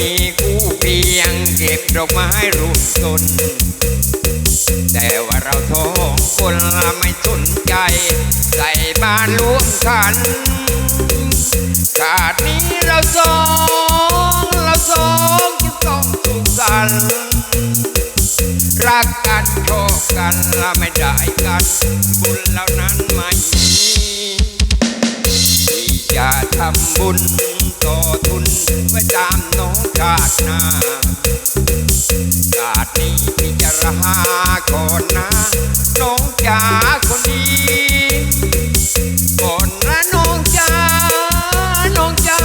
ยคู่เพียงเก็บดอกไม้รูปต้น แต่ว่าเราท้องคนละไม่สนใจ ใส่บ้านรวมกันชาตินี้เราสองเราสองจึงต้องสุขสันรักกันชอบกันละไม่ได้กัน บุญเหล่านั้นไม่มี ที่จะทำบุญต่อทุนไว้ตามน้องชาติหน้าชาตินี้พิจะรหาก่อนนะ น้องจ๋าคนดี ก่อนนะน้องจ๋าน้องจ๋า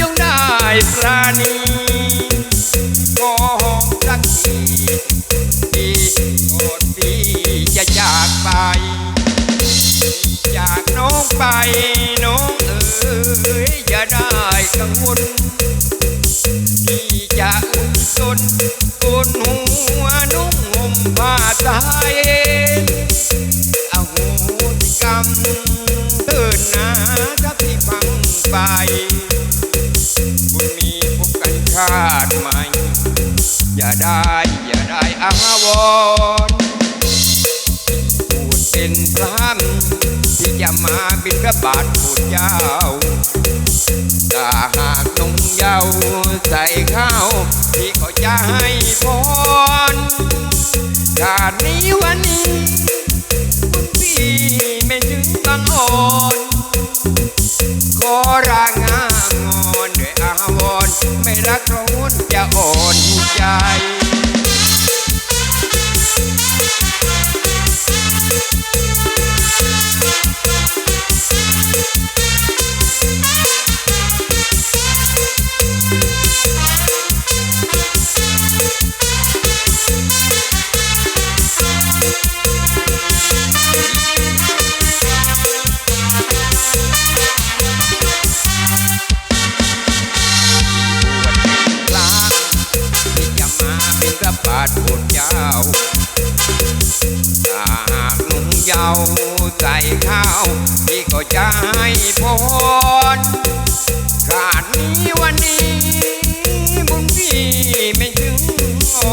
จงได้ปราณี กังวลที่จะอุ่นตนอุ่นหัวนุ่งห่มผ้าไทยอาโหสิกรรมเถิดนะถ้าพี่ฟังไปบุญมีพบกันชาติใหม่ อย่าได้อย่าได้อาวรณ์พูดเป็นพรามที่จะมาบินพระบาทพูดเจ้า ถ้าหากนงเยาวใส่ข้าวที่เขาจะให้พรชาตินี้วันนี้คุณพี่ไม่ถึงบังอ่อนขอรางงางอนด้วยอาวรไม่รักเราจะอ่อนใจาถ้าหากหนุ่มเยาวใส่ข้าวพี่ก็จะให้พรขาดนี้วันนี้บุญพี่ไม่ถึงอ่อ